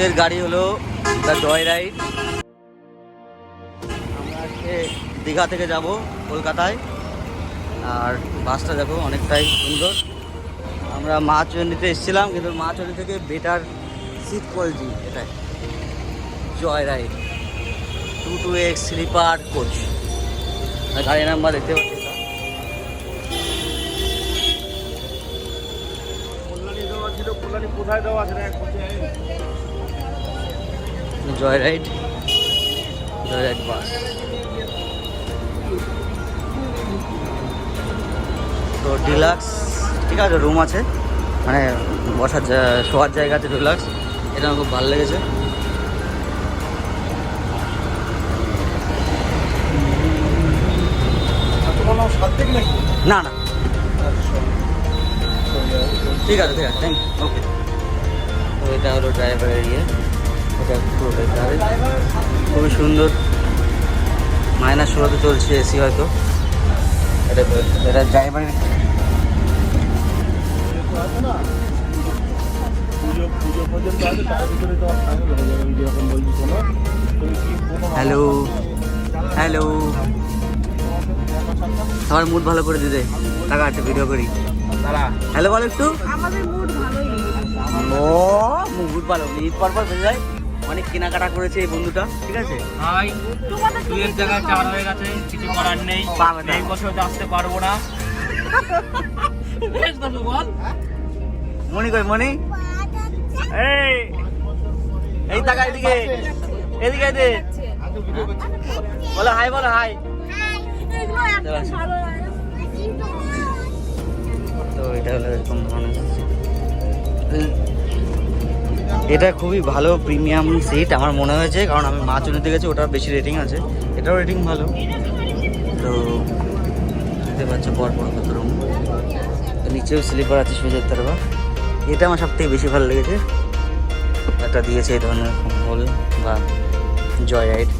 আজকের গাড়ি হলো দ্য জয় রাইড আমরা আজকে দীঘা থেকে যাব কলকাতায়। আর বাসটা দেখো অনেকটাই সুন্দর। আমরা মাছন্ডিতে এসেছিলাম, কিন্তু মাছন্ডি থেকে বেটার সিট কোয়ালিটি এটাই। Joy ride two two X sleeper coach গাড়ি নাম্বার দেখতে পাচ্ছি কল্যাণী দেওয়া ছিল, কল্যাণী কোথায় দেওয়া আছে বছর জয় রাইড জয় রাইড বাস। তো ডিলাক্স ঠিক আছে রুম আছে। মানে বসার শোয়ার জায়গা আছে ডিলাক্স। এটা আমার খুব ভালো লেগেছে। না না। ঠিক আছে ঠিক আছে থ্যাংক ইউ ওকে তো এটা হলো ড্রাইভারের ইয়ে পুরোটাই খুবই সুন্দর। মাইনাস ষোলোতে চলছে এসি হয়তো। এটা ড্রাইভারের হয়ে হ্যালো হ্যালো সবার মুড ভালো করে দিতে টাকা আছে ভিডিও করি। হ্যালো বলো একটু। আমাদের মুড ভালোই। ও মুড ভালো। ঈদ পর পর বেজে যায়। অনেক কেনাকাটা করেছে এই বন্ধুটা ঠিক আছে? হাই তোমাদের দুইয়ের জায়গায় চার হয়ে গেছে কিছু করার নেই। এই বছর আসতে পারব না। মনি কই মনি এই এই টাকা এদিকে এদিকে এদিকে বলো হাই বলো হাই। তো এটা হলো এরকম ধরনের seat। এটা খুবই ভালো প্রিমিয়াম সিট, আমার মনে হয়েছে, কারণ আমি মাছ নিতে গেছি, ওটার বেশি রেটিং আছে। এটাও রেটিং ভালো। তো, দেখতে পাচ্ছ বড় কত রুম নিচেও স্লিপার আছে যেতে পারবা এটা আমার সব থেকে বেশি ভালো লেগেছে। একটা দিয়েছে এই ধরনের কম্বল বা জয় রাইড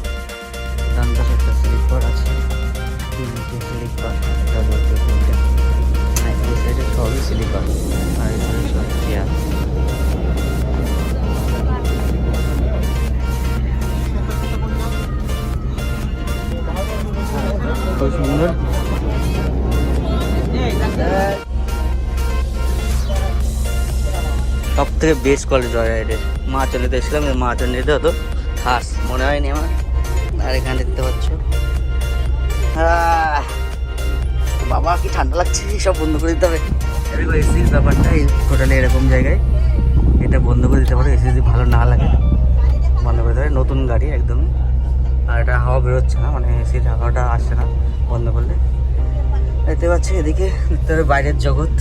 একটা স্লিপার আছে। স্লিপার হ্যাঁ সবই স্লিপার আর সব থেকে বেস্ট কোয়ালিটি জয় রাইডের মা চন্ডিতে এসেছিলাম মা চন্ডিতে হতো খাস মনে হয়নি আমার। আর এখানে দেখতে পাচ্ছ। বাবা কি ঠান্ডা লাগছে? সব বন্ধ করে দিতে হবে। এরকম এসির ব্যাপারটা এই হোটেলে এরকম জায়গায়। এটা বন্ধ করে দিতে পারে এসি যদি ভালো না লাগে, বন্ধ করে দিতে হবে নতুন গাড়ি একদমই আর এটা হাওয়া বেরোচ্ছে না মানে এসির হাওয়াটা আসছে না বন্ধ করলে। দেখতে পাচ্ছি এদিকে, দেখতে হবে বাইরের জগৎ।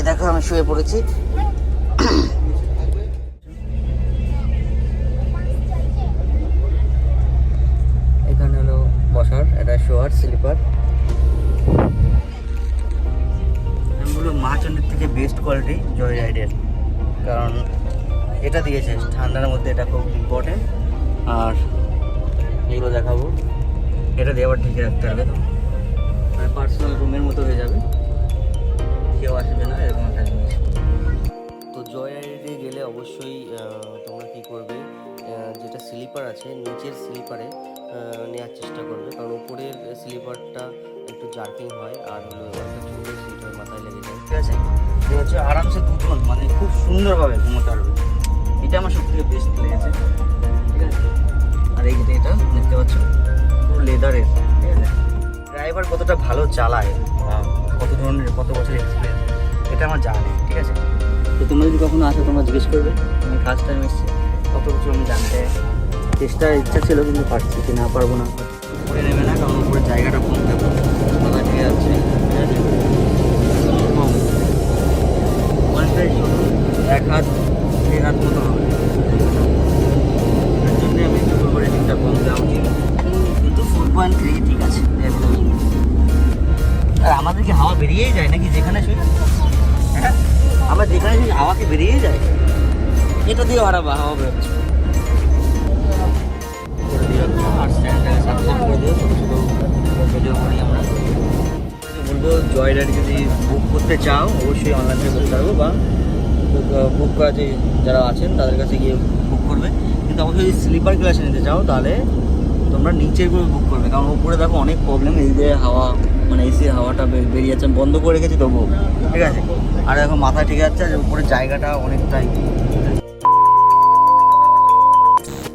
এই দেখো আমি শুয়ে পড়েছি। এখানে হলো বসার এটা শোয়ার স্লিপার। থেকে বেস্ট কোয়ালিটি জয় রাইডের। কারণ এটা দিয়েছে ঠান্ডার মধ্যে এটা খুব ইম্পর্টেন্ট আর এগুলো দেখাবো। এটা দিয়ে আবার ঢেকে রাখতে হবে। তো মানে পার্সোনাল রুমের অবশ্যই তোমরা কি করবে যেটা স্লিপার আছে নিচের স্লিপারে নেওয়ার চেষ্টা করবে। কারণ উপরের স্লিপারটা একটু জার্কিং হয় আর হলো একটা ছোটো সিট হয় মাথায় লেগে যায়। ঠিক আছে? এটা হচ্ছে আরামসে দুজন মানে খুব সুন্দরভাবে ঘুমোতে পারবে। এটা আমার সব থেকে বেস্ট লেগেছে। ঠিক আছে? আর এই যে এটা দেখতে পাচ্ছ? পুরো লেদারের ঠিক আছে? ড্রাইভার কতটা ভালো চালায় কত ধরনের কত বছর এক্সপিরিয়েন্স এটা আমার জানা নেই ঠিক আছে? তো তোমরা যদি কখনো আসো, তোমরা জিজ্ঞেস করবে। আমি ফার্স্ট টাইম এসেছি। কত কিছু আমি জানতে চেষ্টা, ইচ্ছা ছিল কিন্তু পারছি কি না, পারব না। উপরে নেবে না, কারণ উপরে জায়গাটা কম দেবো মাথা ঠিক আছে। কম এক হাত, দেড় হাত মতো হবে। এর জন্যে আমি দেওয়া কিন্তু ঠিক আছে আমাদের কি হাওয়া বেরিয়েই যায় নাকি? যেখানে শুই হ্যাঁ। আমরা যেখানে শুই হাওয়া কি বেরিয়েই যায় এটা দিয়েও হারাবা হাওয়া বেরোচ্ছে করে দিও আর করে যদি বুক করতে চাও, অবশ্যই করতে পারব বা বুক করা যারা আছেন, তাদের কাছে গিয়ে বুক করবে। কিন্তু যদি স্লিপার নিতে চাও, তাহলে তোমরা বুক করবে। কারণ উপরে দেখো অনেক প্রবলেম এই যে হাওয়া মানে এসির হাওয়াটা বেরিয়ে যাচ্ছে বন্ধ করে রেখেছি তবুও। ঠিক আছে? আর এখন মাথা ঠিক আছে, আর উপরে জায়গাটা অনেকটাই।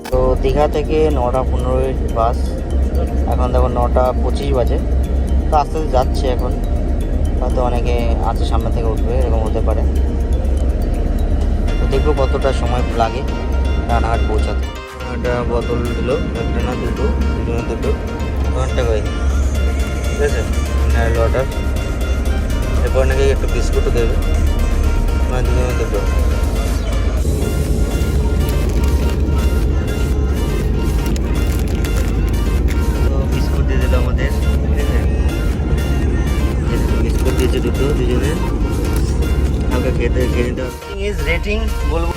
তো দীঘা থেকে নটা পনেরোই বাস, এখন দেখো নটা পঁচিশ বাজে। তো আস্তে আস্তে যাচ্ছে এখন। হয়তো অনেকে আছে সামনে থেকে উঠবে, এরকম হতে পারে। তো দেখব কতটা সময় লাগে রানাঘাট পৌঁছাতে। একটা বোতল দিল, একটা না দুটো দুটো না দুটো। ঘণ্টা করে ঠিক আছে? মিনারেল ওয়াটার এরপর নাকি একটু বিস্কুটও দেবে। মানে তো বিস্কুট দিয়ে আমাদের বিস্কুট দুটো নিতে ইজ রেটিং বলব।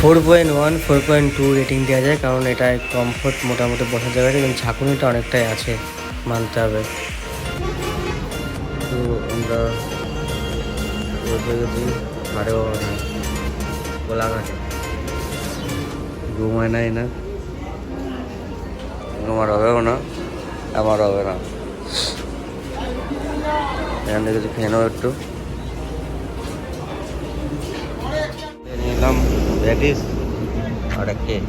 Four point one four point two rating দেওয়া যায়, কারণ এটা কমফোর্ট মোটামুটি বসার আছে এবং ঝাঁকুনিটা অনেকটাই আছে, মানতে হবে। তো আমরা আরেও গোলাঘাটে ঘুমায় নাই না। আমার হবেও না। আমার হবে না। এখান থেকে কিছু খেয়ে একটু। নিলাম ভ্যাটিস আর কে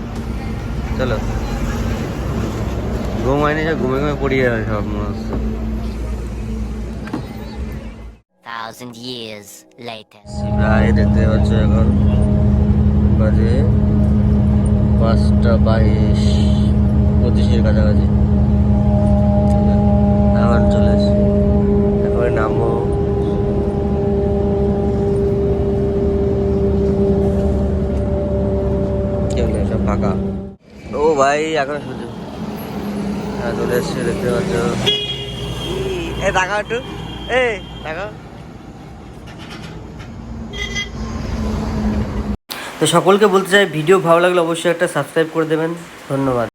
চলো ঘুম হয়নি যে ঘুমে ঘুমে পড়িয়ে যাবে সব মনে হচ্ছে thousand years later. প্রায় দেখতে পাচ্ছ এখন বাজে পাঁচটা বাইশ, পঁচিশের কাছাকাছি। এখন চলে এসছি এরপরে নামবো। সব ফাঁকা? ও ভাই, এখন শুধু হ্যাঁ চলে এসছে, দেখতে পাচ্ছ। এ টাকা একটু। এ টাকা তো সকলকে বলতে চাই ভিডিও ভালো লাগলে অবশ্যই একটা সাবস্ক্রাইব করে দেবেন। ধন্যবাদ।